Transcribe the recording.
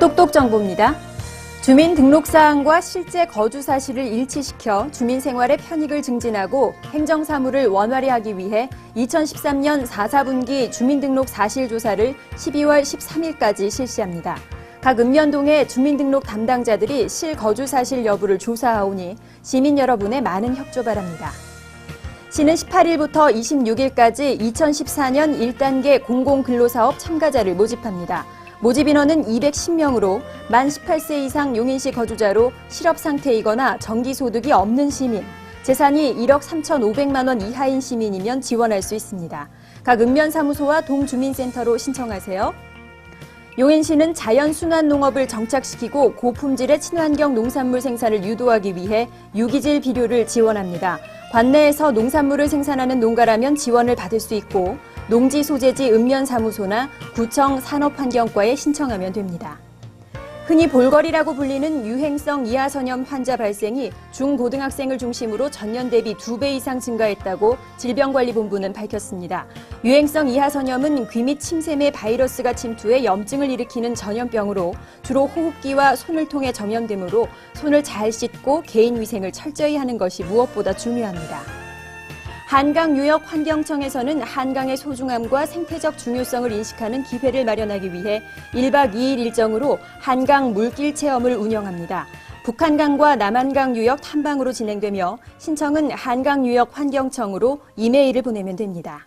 똑똑 정보입니다. 주민등록사항과 실제 거주 사실을 일치시켜 주민 생활의 편익을 증진하고 행정 사무를 원활히 하기 위해 2013년 4, 4분기 주민등록 사실 조사를 12월 13일까지 실시합니다. 각 읍면동의 주민등록 담당자들이 실거주 사실 여부를 조사하오니 시민 여러분의 많은 협조 바랍니다. 시는 18일부터 26일까지 2014년 1단계 공공근로사업 참가자를 모집합니다. 모집 인원은 210명으로 만 18세 이상 용인시 거주자로 실업 상태이거나 정기 소득이 없는 시민, 재산이 1억 3,500만 원 이하인 시민이면 지원할 수 있습니다. 각 읍면사무소와 동주민센터로 신청하세요. 용인시는 자연순환 농업을 정착시키고 고품질의 친환경 농산물 생산을 유도하기 위해 유기질 비료를 지원합니다. 관내에서 농산물을 생산하는 농가라면 지원을 받을 수 있고 농지 소재지 읍면사무소나 구청 산업환경과에 신청하면 됩니다. 흔히 볼거리라고 불리는 유행성 이하선염 환자 발생이 중고등학생을 중심으로 전년 대비 2배 이상 증가했다고 질병관리본부는 밝혔습니다. 유행성 이하선염은 귀 및 침샘에 바이러스가 침투해 염증을 일으키는 전염병으로 주로 호흡기와 손을 통해 전염되므로 손을 잘 씻고 개인 위생을 철저히 하는 것이 무엇보다 중요합니다. 한강유역 환경청에서는 한강의 소중함과 생태적 중요성을 인식하는 기회를 마련하기 위해 1박 2일 일정으로 한강 물길 체험을 운영합니다. 북한강과 남한강 유역 탐방으로 진행되며 신청은 한강유역 환경청으로 이메일을 보내면 됩니다.